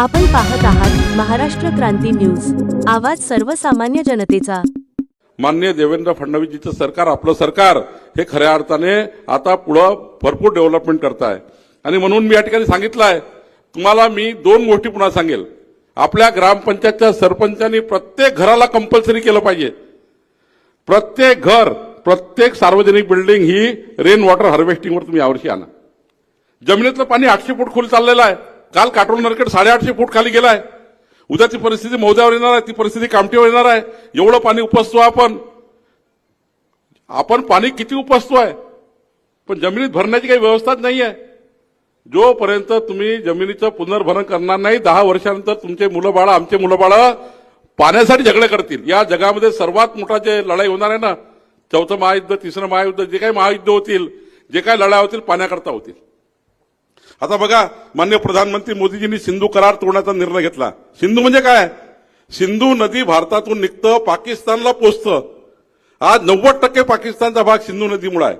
आपण पाहत आहात महाराष्ट्र क्रांती न्यूज. आवाज सर्वसामान्य जनतेचा. माननीय देवेंद्र फडणवीसजीचं सरकार आपलं सरकार हे खऱ्या अर्थाने आता पुढं भरपूर डेव्हलपमेंट करत आहे आणि म्हणून मी या ठिकाणी सांगितलं आहे तुम्हाला मी दोन गोष्टी पुन्हा सांगेल. आपल्या ग्रामपंचायतच्या सरपंचांनी प्रत्येक घराला कंपल्सरी केलं पाहिजे. प्रत्येक घर प्रत्येक सार्वजनिक बिल्डिंग ही रेन वॉटर हार्वेस्टिंगवर तुम्ही यावर्षी आणा. जमिनीतलं पाणी आठशे फूट खोल चाललेलं आहे. काल काटोल नरकेट साडेआठशे फूट खाली गेलाय. उद्याची परिस्थिती मोद्यावर येणार आहे ती परिस्थिती कामठीवर येणार आहे. एवढं पाणी उपसतो आपण. आपण पाणी किती उपसतो आहे? पण जमिनीत भरण्याची काही व्यवस्थाच नाही आहे जोपर्यंत तुम्ही जमिनीचं पुनर्भरण करणार नाही दहा वर्षानंतर तुमचे मुलं बाळा आमचे मुलं बाळं पाण्यासाठी झगडे करतील. या जगामध्ये सर्वात मोठा जे लढाई होणार आहे ना चौथं महायुद्ध तिसरं महायुद्ध जे काही महायुद्ध होतील जे काही लढाई होतील पाण्याकरता होतील. आता बघा मान्य प्रधानमंत्री मोदीजींनी सिंधू करार तोडण्याचा निर्णय घेतला. सिंधू म्हणजे काय? सिंधू नदी भारतातून निघतं पाकिस्तानला पोचतं. आज नव्वद टक्के पाकिस्तानचा भाग सिंधू नदीमुळे आहे.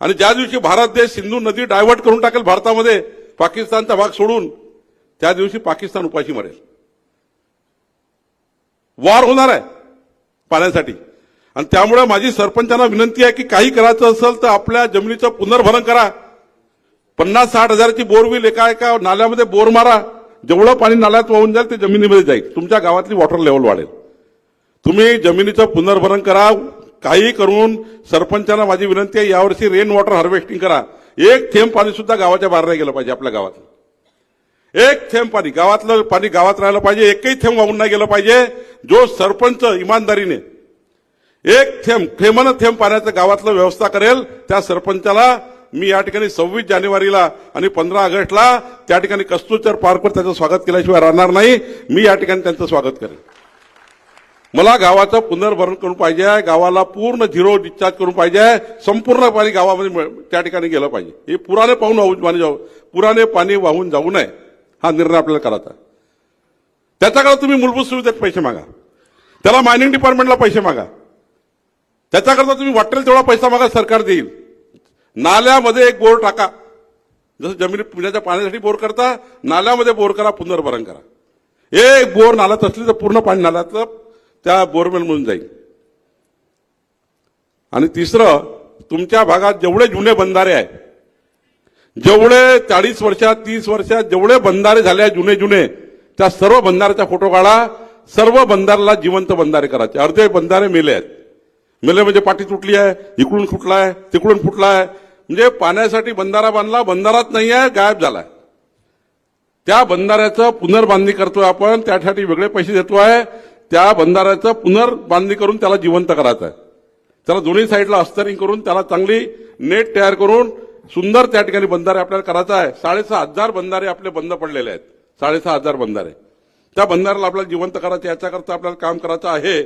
आणि ज्या दिवशी भारत देश सिंधू नदी डायव्हर्ट करून टाकेल भारतामध्ये पाकिस्तानचा भाग सोडून त्या दिवशी पाकिस्तान उपाशी मरेल. वार होणार आहे पाण्यासाठी. आणि त्यामुळे माझी सरपंचांना विनंती आहे की काही करायचं असेल तर आपल्या जमिनीचं पुनर्भरण करा. पन्नास साठ हजाराची बोरविल एका एका नाल्यामध्ये बोर मारा. जेवढं पाणी नाल्यात वाहून जाईल ते जमिनीमध्ये जाईल. तुमच्या गावातली वॉटर लेवल वाढेल. तुम्ही जमिनीचं पुनर्भरण करा. काही करून सरपंचांना माझी विनंती आहे यावर्षी रेन वॉटर हार्वेस्टिंग करा. एक थेंब पाणी सुद्धा गावाच्या बाहेर नाही गेलं पाहिजे आपल्या गावात एक थेंब पाणी. गावातलं पाणी गावात राहिलं पाहिजे. एकही थेंब वाहून नाही गेलं पाहिजे. जो सरपंच इमानदारीने एक थेंब थेंबानं थेंब पाण्याचं गावातलं व्यवस्था करेल त्या सरपंचाला मी या ठिकाणी सव्वीस जानेवारीला आणि पंधरा ऑगस्टला त्या ठिकाणी कस्तुरचर पार्कवर त्याचं स्वागत केल्याशिवाय राहणार नाही. मी या ठिकाणी त्यांचं स्वागत करेन. मला गावाचं पुनर्भरण करून पाहिजे गावाला पूर्ण झिरो डिस्चार्ज करून पाहिजे आहे संपूर्ण पाणी गावामध्ये त्या ठिकाणी गेलं पाहिजे. हे पुराने पाहून वाहून पाणी जाऊ पुराने पाणी वाहून जाऊ नये हा निर्णय आपल्याला करायचा त्याच्याकडे तुम्ही मूलभूत सुविधेत पैसे मागा. त्याला मायनिंग डिपार्टमेंटला पैसे मागा. त्याच्याकरता तुम्ही वाटेल तेवढा पैसा मागा सरकार देईल. नाल्यामध्ये एक बोर टाका. जसं जमिनी पिण्याच्या पाण्यासाठी बोर करता नाल्यामध्ये बोर करा पुनर्भरण करा. एक बोर नाल्यात असली तर पूर्ण पाणी नाल्यातलं त्या बोरवेल म्हणून जाईल. आणि तिसरं तुमच्या भागात जेवढे जुने बंधारे आहेत जेवढे चाळीस वर्षात तीस वर्षात जेवढे बंधारे झाले जुने जुने त्या सर्व बंधाऱ्याचा फोटो काढा. सर्व बंधाराला जिवंत बंधारे करायचे. अर्धे बंधारे मेले आहेत. मेले म्हणजे पाठी तुटली आहे इकडून फुटला आहे तिकडून फुटला आहे म्हणजे पाण्यासाठी बंधारा बांधला बंधाराच नाही आहे गायब झालाय. त्या बंधाऱ्याचं पुनर्बांधणी करतोय आपण त्यासाठी वेगळे पैसे देतो आहे. त्या बंधाऱ्याचं पुनर्बांधणी करून त्याला जिवंत करायचं आहे त्याला दोन्ही साईडला अस्तरिंग करून त्याला चांगली नेट तयार करून सुंदर त्या ठिकाणी बंधारे आपल्याला करायचा आहे. साडेसहा हजार बंधारे आपले बंद पडलेले आहेत. साडेसहा हजार बंधारे. त्या बंधाऱ्याला आपल्याला जिवंत करायचं याच्याकरता आपल्याला काम करायचं आहे.